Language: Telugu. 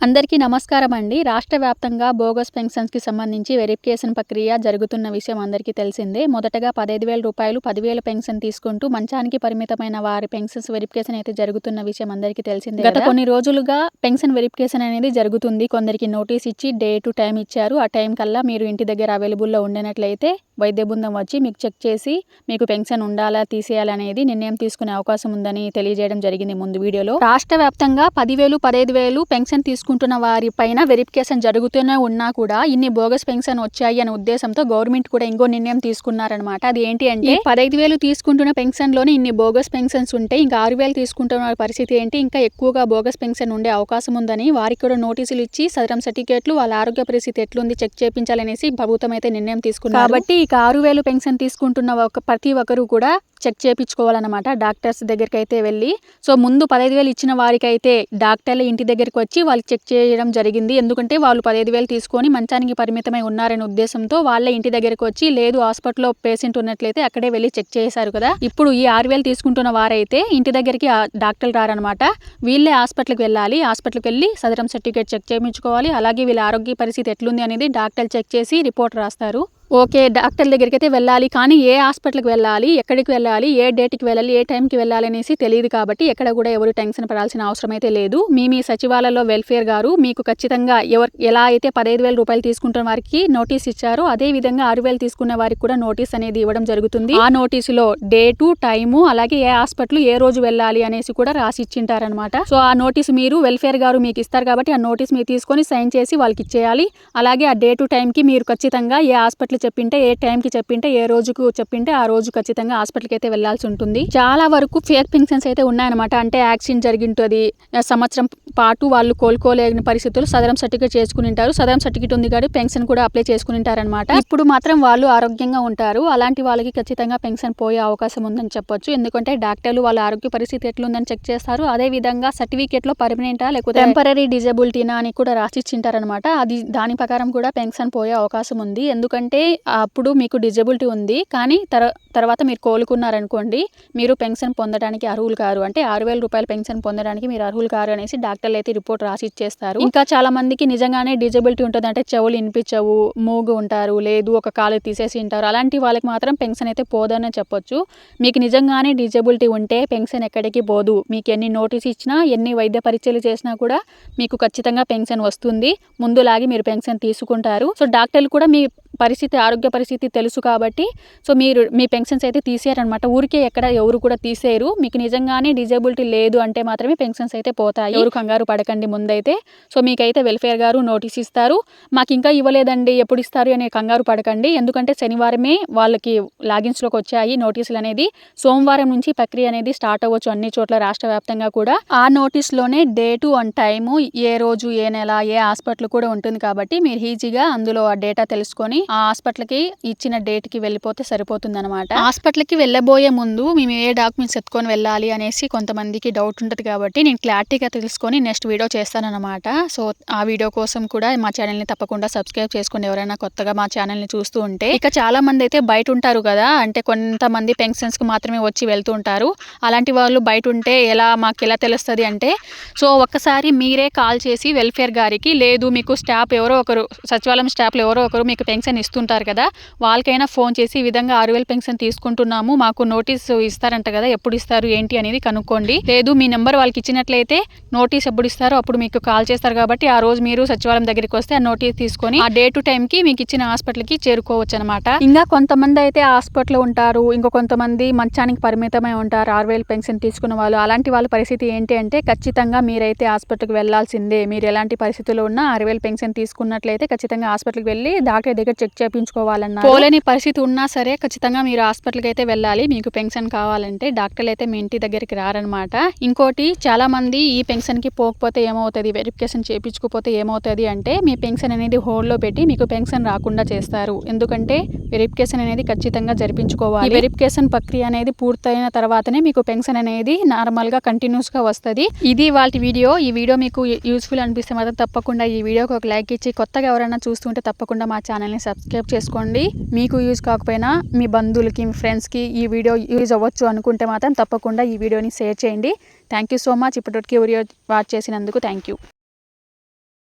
అందరికీ నమస్కారం అండి. రాష్ట్ర వ్యాప్తంగా బోగస్ పెన్షన్స్కి సంబంధించి వెరిఫికేషన్ ప్రక్రియ జరుగుతున్న విషయం అందరికీ తెలిసిందే. మొదటగా పదహైదు వేల రూపాయలు పదివేల పెన్షన్ తీసుకుంటూ మంచానికి పరిమితమైన వారి పెన్షన్స్ వెరిఫికేషన్ అయితే జరుగుతున్న విషయం అందరికీ తెలిసిందే గత కొన్ని రోజులుగా పెన్షన్ వెరిఫికేషన్ అనేది జరుగుతుంది. కొందరికి నోటీస్ ఇచ్చి డే టు టైం ఇచ్చారు. ఆ టైం కల్లా మీరు ఇంటి దగ్గర అవైలబుల్లో ఉండినట్లయితే వైద్య బృందం వచ్చి మీకు చెక్ చేసి మీకు పెన్షన్ ఉండాలా తీసేయాలనేది నిర్ణయం తీసుకునే అవకాశం ఉందని తెలియజేయడం జరిగింది ముందు వీడియోలో. రాష్ట్ర వ్యాప్తంగా పదివేలు పదహైదు వేలు పెన్షన్ తీసుకుంటున్న వారి పైన వెరిఫికేషన్ జరుగుతూనే ఉన్నా కూడా ఇన్ని బోగస్ పెన్షన్ వచ్చాయి అనే ఉద్దేశంతో గవర్నమెంట్ కూడా ఇంకో నిర్ణయం తీసుకున్నారనమాట అది ఏంటి అంటే పదహైదు వేలు తీసుకుంటున్న పెన్షన్లోనే ఇన్ని బోగస్ పెన్షన్స్ ఉంటే ఇంకా ఆరు వేలు తీసుకుంటున్న పరిస్థితి ఏంటి? ఇంకా ఎక్కువగా బోగస్ పెన్షన్ ఉండే అవకాశం ఉందని వారికి కూడా నోటీసులు ఇచ్చి సదరం సర్టిఫికేట్లు వాళ్ళ ఆరోగ్య పరిస్థితి ఎట్లుంది చెక్ చేయించాలనేసి ప్రభుత్వం అయితే నిర్ణయం తీసుకున్నారు. కాబట్టి ఇక ఆరు వేలు పెన్షన్ తీసుకుంటున్న ఒక ప్రతి ఒక్కరు కూడా చెక్ చేయించుకోవాలన్నమాట డాక్టర్స్ దగ్గరికి అయితే వెళ్ళి. సో ముందు పదహైదు వేలు ఇచ్చిన వారికైతే డాక్టర్ల ఇంటి దగ్గరికి వచ్చి వాళ్ళు చెక్ చేయడం జరిగింది. ఎందుకంటే వాళ్ళు పదహైదు వేలు తీసుకొని మంచానికి పరిమితమై ఉన్నారనే ఉద్దేశంతో వాళ్ళే ఇంటి దగ్గరికి వచ్చి లేదు హాస్పిటల్లో పేషెంట్ ఉన్నట్లయితే అక్కడే వెళ్ళి చెక్ చేశారు కదా. ఇప్పుడు ఈ ఆరు వేలు తీసుకుంటున్న వారైతే ఇంటి దగ్గరికి డాక్టర్లు రారనమాట వీళ్ళే హాస్పిటల్కి వెళ్ళాలి. హాస్పిటల్కి వెళ్ళి సదరం సర్టిఫికేట్ చెక్ చేయించుకోవాలి. అలాగే వీళ్ళ ఆరోగ్య పరిస్థితి ఎట్లుంది అనేది డాక్టర్లు చెక్ చేసి రిపోర్ట్ రాస్తారు. ఓకే డాక్టర్ దగ్గరికి అయితే వెళ్ళాలి కానీ ఏ హాస్పిటల్కి వెళ్ళాలి ఎక్కడికి వెళ్ళాలి ఏ డేట్కి వెళ్ళాలి ఏ టైంకి వెళ్ళాలి అనేసి తెలియదు కాబట్టి ఎక్కడ కూడా ఎవరు టెన్షన్ పడాల్సిన అవసరం అయితే లేదు. మీ మీ సచివాలయంలో వెల్ఫేర్ గారు మీకు ఖచ్చితంగా ఎవరు ఎలా అయితే పదహైదు వేల రూపాయలు తీసుకుంటున్న వారికి నోటీస్ ఇచ్చారో అదే విధంగా ఆరు వేలు తీసుకున్న వారికి కూడా నోటీస్ అనేది ఇవ్వడం జరుగుతుంది. ఆ నోటీసులో డేటు టైము అలాగే ఏ హాస్పిటల్ ఏ రోజు వెళ్ళాలి అనేసి కూడా రాసి ఇచ్చింటారనమాట సో ఆ నోటీస్ మీరు వెల్ఫేర్ గారు మీకు ఇస్తారు కాబట్టి ఆ నోటీస్ మీరు తీసుకొని సైన్ చేసి వాళ్ళకి ఇచ్చేయాలి. అలాగే ఆ డే టు టైంకి మీరు ఖచ్చితంగా ఏ హాస్పిటల్ చెప్పింటే ఏ టైంకి చెప్పింటే ఏ రోజుకు చెప్పింటే ఆ రోజు ఖచ్చితంగా హాస్పిటల్కి అయితే వెళ్ళాల్సి ఉంటుంది. చాలా వరకు ఫేక్ పెన్షన్స్ అయితే ఉన్నాయన్నమాట. అంటే యాక్సిడెంట్ జరిగింటుంది సంవత్సరం పాటు వాళ్ళు కోలుకోలేని పరిస్థితులు సదరం సర్టిఫికేట్ చేసుకుని ఉంటారు సదరం సర్టిఫికేట్ ఉంది కాబట్టి పెన్షన్ కూడా అప్లై చేసుకుని ఉంటారనమాట ఇప్పుడు మాత్రం వాళ్ళు ఆరోగ్యంగా ఉంటారు. అలాంటి వాళ్ళకి ఖచ్చితంగా పెన్షన్ పోయే అవకాశం ఉందని చెప్పొచ్చు. ఎందుకంటే డాక్టర్లు వాళ్ళ ఆరోగ్య పరిస్థితి ఎట్లుందని చెక్ చేస్తారు. అదే విధంగా సర్టిఫికేట్లో పర్మనెంటా లేకపోతే టెంపరీ డిజబిలిటీనా అని కూడా రాసిచ్చింటారనమాట అది దాని ప్రకారం కూడా పెన్షన్ పోయే అవకాశం ఉంది. ఎందుకంటే అప్పుడు మీకు డిజబిలిటీ ఉంది కానీ తర్వాత మీరు కోలుకున్నారనుకోండి మీరు పెన్షన్ పొందడానికి అర్హులు కారు. అంటే ఆరు వేల రూపాయల పెన్షన్ పొందడానికి మీరు అర్హులు కారు అనేసి డాక్టర్లు అయితే రిపోర్ట్ రాసి ఇచ్చేస్తారు. ఇంకా చాలా మందికి నిజంగానే డిజబిలిటీ ఉంటుంది. అంటే చెవులు వినిపించవు మూగు ఉంటారు లేదు ఒక కాలు తీసేసి ఉంటారు అలాంటి వాళ్ళకి మాత్రం పెన్షన్ అయితే పోదనే చెప్పొచ్చు. మీకు నిజంగానే డిజబిలిటీ ఉంటే పెన్షన్ ఎక్కడికి పోదు. మీకు ఎన్ని నోటీస్ ఇచ్చినా ఎన్ని వైద్య పరీక్షలు చేసినా కూడా మీకు ఖచ్చితంగా పెన్షన్ వస్తుంది. ముందులాగి మీరు పెన్షన్ తీసుకుంటారు. సో డాక్టర్లు కూడా మీ పరిస్థితి ఆరోగ్య పరిస్థితి తెలుసు కాబట్టి సో మీరు మీ పెన్షన్స్ అయితే తీసేయారనమాట. ఊరికే ఎక్కడ ఎవరు కూడా తీసేయరు. మీకు నిజంగానే డిజేబిలిటీ లేదు అంటే మాత్రమే పెన్షన్స్ అయితే పోతాయి. ఎవరు కంగారు పడకండి ముందైతే. సో మీకైతే వెల్ఫేర్ గారు నోటీస్ ఇస్తారు. మాకు ఇంకా ఇవ్వలేదండి. ఎప్పుడు ఇస్తారు అనే కంగారు పడకండి. ఎందుకంటే శనివారమే వాళ్ళకి లాగిన్స్లోకి వచ్చాయి నోటీసులు అనేది. సోమవారం నుంచి ప్రక్రియ అనేది స్టార్ట్ అవ్వచ్చు అన్ని చోట్ల రాష్ట్ర వ్యాప్తంగా కూడా. ఆ నోటీస్లోనే డేటు అండ్ టైము ఏ రోజు ఏ నెల ఏ హాస్పిటల్ కూడా ఉంటుంది కాబట్టి మీరు ఈజీగా అందులో ఆ డేటా తెలుసుకొని ఆ హాస్పిటల్కి ఇచ్చిన డేట్కి వెళ్ళిపోతే సరిపోతుంది అనమాట హాస్పిటల్కి వెళ్ళబోయే ముందు మేము ఏ డాక్యుమెంట్స్ ఎత్తుకొని వెళ్ళాలి అనేసి కొంతమందికి డౌట్ ఉంటుంది కాబట్టి నేను క్లారిటీగా తెలుసుకొని నెక్స్ట్ వీడియో చేస్తానన్నమాట. సో ఆ వీడియో కోసం కూడా మా ఛానల్ని తప్పకుండా సబ్స్క్రైబ్ చేసుకోండి ఎవరైనా కొత్తగా మా ఛానల్ని చూస్తూ ఉంటే ఇక చాలా మంది అయితే బయట ఉంటారు కదా అంటే కొంతమంది పెన్షన్స్కి మాత్రమే వచ్చి వెళ్తూ ఉంటారు. అలాంటి వాళ్ళు బయట ఉంటే ఎలా మాకు ఎలా తెలుస్తుంది అంటే సో ఒక్కసారి మీరే కాల్ చేసి వెల్ఫేర్ గారికి లేదు మీకు స్టాఫ్ ఎవరో ఒకరు సచివాలయం స్టాఫ్లో ఎవరో ఒకరు మీకు పెన్షన్ ఇస్తుంటారు ఇస్తుంటారు కదా వాళ్ళకైనా ఫోన్ చేసి ఈ విధంగా ఆరు వేల పెన్షన్ తీసుకుంటున్నాము మాకు నోటీస్ ఇస్తారంట కదా ఎప్పుడు ఇస్తారు ఏంటి అనేది కనుక్కోండి. లేదు మీ నెంబర్ వాళ్ళకి ఇచ్చినట్లయితే నోటీస్ ఎప్పుడు ఇస్తారో అప్పుడు మీకు కాల్ చేస్తారు కాబట్టి ఆ రోజు మీరు సచివాలయం దగ్గరికి వస్తే ఆ నోటీస్ తీసుకొని ఆ డే టు టైంకి మీకు ఇచ్చిన హాస్పిటల్కి చేరుకోవచ్చు అనమాట ఇంకా కొంతమంది అయితే హాస్పిటల్ ఉంటారు ఇంకో కొంతమంది మంచానికి పరిమితమై ఉంటారు ఆరు వేలు పెన్షన్ తీసుకున్న వాళ్ళు. అలాంటి వాళ్ళ పరిస్థితి ఏంటి అంటే ఖచ్చితంగా మీరైతే హాస్పిటల్కి వెళ్ళాల్సిందే మీరు ఎలాంటి పరిస్థితుల్లో ఉన్నా ఆరు వేలు పెన్షన్ తీసుకున్నట్లయితే ఖచ్చితంగా హాస్పిటల్కి వెళ్ళి డాక్టర్ దగ్గర చెక్ చేయించుకోవాలన్నా పోలేని పరిస్థితి ఉన్నా సరే ఖచ్చితంగా మీరు హాస్పిటల్కి అయితే వెళ్ళాలి. మీకు పెన్షన్ కావాలంటే డాక్టర్లు అయితే మీ ఇంటి దగ్గరికి రారనమాట ఇంకోటి చాలా మంది ఈ పెన్షన్కి పోకపోతే ఏమవుతుంది? వెరిఫికేషన్ చేయించుకోపోతే ఏమవుతుంది అంటే మీ పెన్షన్ అనేది హోల్డ్లో పెట్టి మీకు పెన్షన్ రాకుండా చేస్తారు. ఎందుకంటే వెరిఫికేషన్ అనేది ఖచ్చితంగా జరిపించుకోవాలి. వెరిఫికేషన్ ప్రక్రియ అనేది పూర్తయిన తర్వాతనే మీకు పెన్షన్ అనేది నార్మల్గా కంటిన్యూస్గా వస్తుంది. ఇది వాళ్ళ వీడియో. ఈ వీడియో మీకు యూస్ఫుల్ అనిపిస్తే మాత్రం తప్పకుండా ఈ వీడియోకి ఒక లైక్ ఇచ్చి కొత్తగా ఎవరైనా చూస్తుంటే తప్పకుండా మా ఛానల్ని సబ్స్క్రైబ్ చేసుకోండి. మీకు యూజ్ కాకపోయినా మీ బంధువులకి మీ ఫ్రెండ్స్కి ఈ వీడియో యూజ్ అవ్వచ్చు అనుకుంటే మాత్రం తప్పకుండా ఈ వీడియోని షేర్ చేయండి. Thank you so much. ఇప్పటికి వీడియో వాచ్ చేసినందుకు థ్యాంక్ యూ